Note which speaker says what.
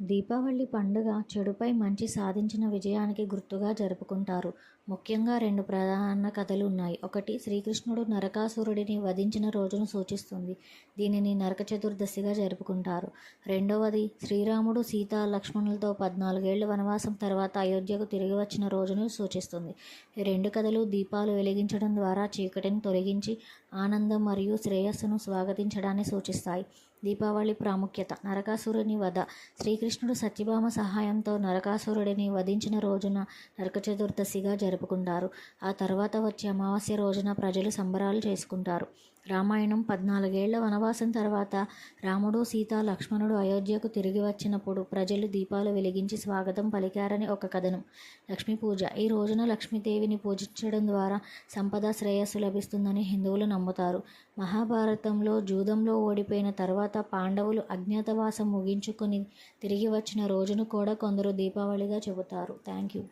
Speaker 1: దీపావళి పండుగ చెడుపై మంచి సాధించిన విజయానికి గుర్తుగా జరుపుకుంటారు. ముఖ్యంగా రెండు ప్రధాన కథలు ఉన్నాయి. ఒకటి శ్రీకృష్ణుడు నరకాసురుడిని వధించిన రోజును సూచిస్తుంది. దీనిని నరక చతుర్దశిగా జరుపుకుంటారు. రెండవది శ్రీరాముడు, సీత, లక్ష్మణులతో పద్నాలుగేళ్ళ వనవాసం తర్వాత అయోధ్యకు తిరిగి వచ్చిన రోజును సూచిస్తుంది. ఈ రెండు కథలు దీపాలు వెలిగించడం ద్వారా చీకటిని తొలగించి ఆనందం మరియు శ్రేయస్సును స్వాగతించడాన్ని సూచిస్తాయి. దీపావళి ప్రాముఖ్యత నరకాసురుని వధ శ్రీకృష్ణుడు సత్యభామ సహాయంతో నరకాసురుడిని వధించిన రోజున నరక చతుర్దశిగా జరుపుకుంటారు. ఆ తర్వాత వచ్చే అమావాస్య రోజున ప్రజలు సంబరాలు చేసుకుంటారు. రామాయణం పద్నాలుగేళ్ళ వనవాసం తర్వాత రాముడు, సీత, లక్ష్మణుడు అయోధ్యకు తిరిగి వచ్చినప్పుడు ప్రజలు దీపాలు వెలిగించి స్వాగతం పలికారని ఒక కథనం. లక్ష్మీ పూజ ఈ రోజున లక్ష్మీదేవిని పూజించడం ద్వారా సంపద, శ్రేయస్సు లభిస్తుందని హిందువులు నమ్ముతారు. మహాభారతంలో జూదంలో ఓడిపోయిన తర్వాత పాండవులు అజ్ఞాతవాసం ముగించుకొని తిరిగి వచ్చిన రోజును కూడా కొందరు దీపావళిగా చెబుతారు. Thank you